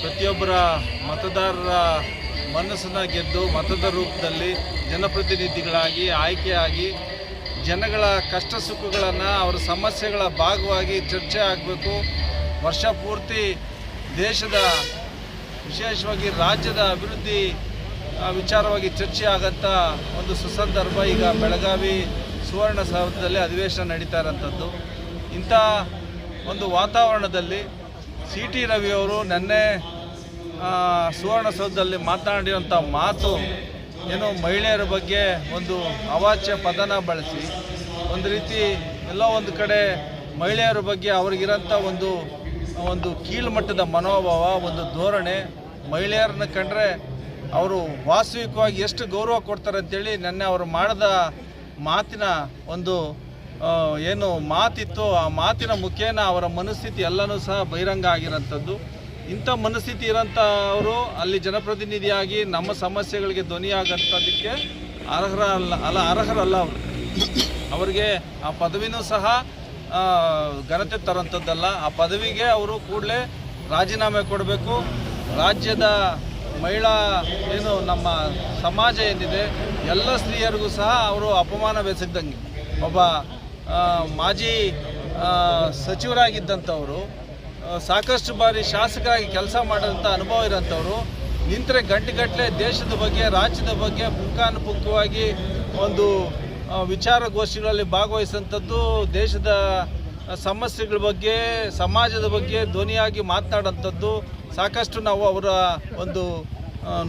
ಪ್ರತಿಯೊಬ್ಬರ ಮತದಾರರ ಮನಸ್ಸನ್ನು ಗೆದ್ದು ಮತದ ರೂಪದಲ್ಲಿ ಜನಪ್ರತಿನಿಧಿಗಳಾಗಿ, ಆಯ್ಕೆಯಾಗಿ ಜನಗಳ ಕಷ್ಟ ಸುಖಗಳನ್ನು ಅವರ ಸಮಸ್ಯೆಗಳ ಭಾಗವಾಗಿ ಚರ್ಚೆ ಆಗಬೇಕು. ವರ್ಷ ಪೂರ್ತಿ ದೇಶದ ವಿಶೇಷವಾಗಿ ರಾಜ್ಯದ ಅಭಿವೃದ್ಧಿ ವಿಚಾರವಾಗಿ ಚರ್ಚೆ ಆಗಂಥ ಒಂದು ಸುಸಂದರ್ಭ ಈಗ ಬೆಳಗಾವಿ ಸುವರ್ಣಸೌಧದಲ್ಲಿ ಅಧಿವೇಶನ ನಡೀತಾ ಇರೋಂಥದ್ದು. ಇಂಥ ಒಂದು ವಾತಾವರಣದಲ್ಲಿ ಸಿ ಟಿ ರವಿಯವರು ನಿನ್ನೆ ಸುವರ್ಣಸೌಧದಲ್ಲಿ ಮಾತನಾಡಿರುವಂಥ ಮಾತು ಏನು ಮಹಿಳೆಯರ ಬಗ್ಗೆ ಒಂದು ಅವಾಚ್ಯ ಪದನ ಬಳಸಿ, ಒಂದು ರೀತಿ ಎಲ್ಲ ಒಂದು ಕಡೆ ಮಹಿಳೆಯರ ಬಗ್ಗೆ ಅವ್ರಿಗಿರೋಂಥ ಒಂದು ಒಂದು ಕೀಳುಮಟ್ಟದ ಮನೋಭಾವ, ಒಂದು ಧೋರಣೆ ಮಹಿಳೆಯರನ್ನ ಕಂಡ್ರೆ ಅವರು ವಾಸ್ತವಿಕವಾಗಿ ಎಷ್ಟು ಗೌರವ ಕೊಡ್ತಾರೆ ಅಂತೇಳಿ ನೆನ್ನೆ ಅವರು ಮಾಡಿದ ಮಾತಿನ ಒಂದು ಏನು ಮಾತಿತ್ತು, ಆ ಮಾತಿನ ಮುಖೇನ ಅವರ ಮನಸ್ಥಿತಿ ಎಲ್ಲನೂ ಸಹ ಬಹಿರಂಗ ಆಗಿರೋಂಥದ್ದು. ಇಂಥ ಮನಸ್ಥಿತಿ ಇರೋಂಥ ಅವರು ಅಲ್ಲಿ ಜನಪ್ರತಿನಿಧಿಯಾಗಿ ನಮ್ಮ ಸಮಸ್ಯೆಗಳಿಗೆ ಧ್ವನಿಯಾಗಂಥದ್ದಕ್ಕೆ ಅರ್ಹರ ಅಲ್ಲ ಅಲ್ಲ, ಅರ್ಹರಲ್ಲ ಅವರು. ಅವರಿಗೆ ಆ ಪದವಿನೂ ಸಹ ಘನತೆ ತರೋಂಥದ್ದಲ್ಲ. ಆ ಪದವಿಗೆ ಅವರು ಕೂಡಲೇ ರಾಜೀನಾಮೆ ಕೊಡಬೇಕು. ರಾಜ್ಯದ ಮಹಿಳಾ, ಏನು ನಮ್ಮ ಸಮಾಜ ಏನಿದೆ, ಎಲ್ಲ ಸ್ತ್ರೀಯರಿಗೂ ಸಹ ಅವರು ಅಪಮಾನವೆಸಗ್ದಂಗೆ ಒಬ್ಬ ಮಾಜಿ ಸಚಿವರಾಗಿದ್ದಂಥವರು ಸಾಕಷ್ಟು ಬಾರಿ ಶಾಸಕರಾಗಿ ಕೆಲಸ ಮಾಡಿದಂಥ ಅನುಭವ ಇರೋಂಥವ್ರು, ನಿಂತರೆ ಗಂಟೆಗಟ್ಟಲೆ ದೇಶದ ಬಗ್ಗೆ, ರಾಜ್ಯದ ಬಗ್ಗೆ ಪುಂಖಾನುಪುಂಖವಾಗಿ ಒಂದು ವಿಚಾರಗೋಷ್ಠಿಗಳಲ್ಲಿ ಭಾಗವಹಿಸೋಂಥದ್ದು ದೇಶದ ಸಮಸ್ಯೆಗಳ ಬಗ್ಗೆ, ಸಮಾಜದ ಬಗ್ಗೆ ಧ್ವನಿಯಾಗಿ ಮಾತನಾಡೋಂಥದ್ದು ಸಾಕಷ್ಟು ನಾವು ಅವರ ಒಂದು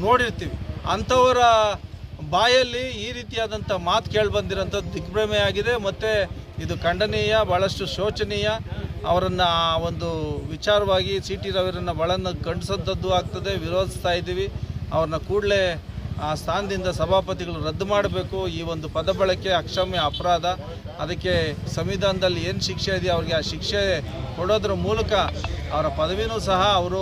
ನೋಡಿರ್ತೀವಿ. ಅಂಥವರ ಬಾಯಲ್ಲಿ ಈ ರೀತಿಯಾದಂಥ ಮಾತು ಕೇಳಿಬಂದಿರೋಂಥದ್ದು ದಿಗ್ಭ್ರಮೆಯಾಗಿದೆ. ಮತ್ತು ಇದು ಖಂಡನೀಯ ಭಾಳಷ್ಟು ಶೋಚನೀಯ. ಅವರನ್ನು ಆ ಒಂದು ವಿಚಾರವಾಗಿ ಸಿ ಟಿ ರವಿರನ್ನು ಭಾಳನ್ನು ಖಂಡಿಸೋಂಥದ್ದು ಆಗ್ತದೆ. ವಿರೋಧಿಸ್ತಾ ಇದ್ದೀವಿ. ಅವ್ರನ್ನ ಕೂಡಲೇ ಆ ಸ್ಥಾನದಿಂದ ಸಭಾಪತಿಗಳು ರದ್ದು ಮಾಡಬೇಕು. ಈ ಒಂದು ಪದ ಬಳಕೆ ಅಕ್ಷಮ್ಯ ಅಪರಾಧ. ಅದಕ್ಕೆ ಸಂವಿಧಾನದಲ್ಲಿ ಏನು ಶಿಕ್ಷೆ ಇದೆಯೋ ಅವ್ರಿಗೆ ಆ ಶಿಕ್ಷೆ ಕೊಡೋದ್ರ ಮೂಲಕ ಅವರ ಪದವಿನೂ ಸಹ ಅವರು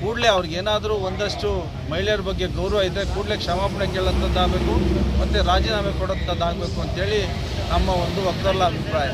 ಕೂಡಲೇ ಅವ್ರಿಗೆ ಏನಾದರೂ ಒಂದಷ್ಟು ಮಹಿಳೆಯರ ಬಗ್ಗೆ ಗೌರವ ಇದೆ ಕೂಡಲೇ ಕ್ಷಮಾಪಣೆ ಕೇಳೋಂಥದ್ದಾಗಬೇಕು. ಮತ್ತು ರಾಜೀನಾಮೆ ಕೊಡೋಂಥದ್ದಾಗಬೇಕು ಅಂತೇಳಿ ನಮ್ಮ ಒಂದು ವಕ್ತಾರರ ಅಭಿಪ್ರಾಯ.